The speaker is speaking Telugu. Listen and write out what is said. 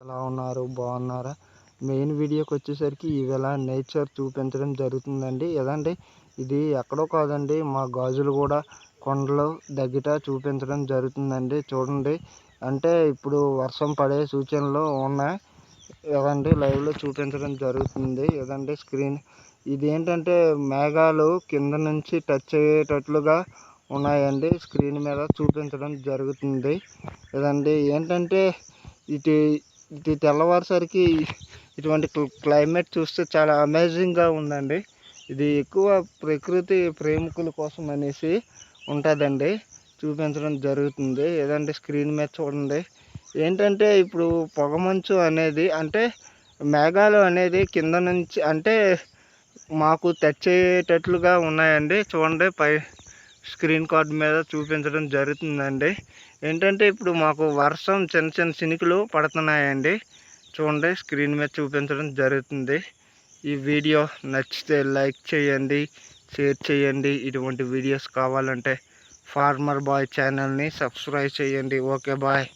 ఎలా ఉన్నారు? బాగున్నారా? మెయిన్ వీడియోకి వచ్చేసరికి ఇవాళ నేచర్ చూపించడం జరుగుతుందండి. ఏదండి? ఇది ఎక్కడో కాదండి. మా గాజులు కూడా కొండలు దగ్గర చూపించడం జరుగుతుందండి. చూడండి. అంటే ఇప్పుడు వర్షం పడే సూచనలు ఉన్నాయి. ఏదండి? లైవ్లో చూపించడం జరుగుతుంది. ఏదండి స్క్రీన్? ఇది ఏంటంటే మేఘాలు కింద నుంచి టచ్ అయ్యేటట్లుగా ఉన్నాయండి. స్క్రీన్ మీద చూపించడం జరుగుతుంది. ఏదండి? ఏంటంటే ఇటు ఇది తెల్లవారుసరికి ఇటువంటి క్లైమేట్ చూస్తే చాలా అమేజింగ్గా ఉందండి. ఇది ఎక్కువ ప్రకృతి ప్రేమికుల కోసం అనేసి ఉంటుందండి. చూపించడం జరుగుతుంది. ఏదంటే స్క్రీన్ మీద చూడండి. ఏంటంటే ఇప్పుడు పొగమంచు అనేది అంటే మేఘాలు అనేది కింద నుంచి అంటే మాకు తెచ్చేటట్లుగా ఉన్నాయండి. చూడండి పై స్క్రీన్ కార్డ్ మీద చూపించడం జరుగుతుందండి. ఏంటంటే ఇప్పుడు మాకు వర్షం చిన్న చిన్న చినుకులు పడుతున్నాయండి. చూడండి స్క్రీన్ మీద చూపించడం జరుగుతుంది. ఈ వీడియో నచ్చితే లైక్ చేయండి షేర్ చేయండి. ఇటువంటి వీడియోస్ కావాలంటే ఫార్మర్ బాయ్ ఛానల్ని సబ్స్క్రైబ్ చేయండి. Okay bye.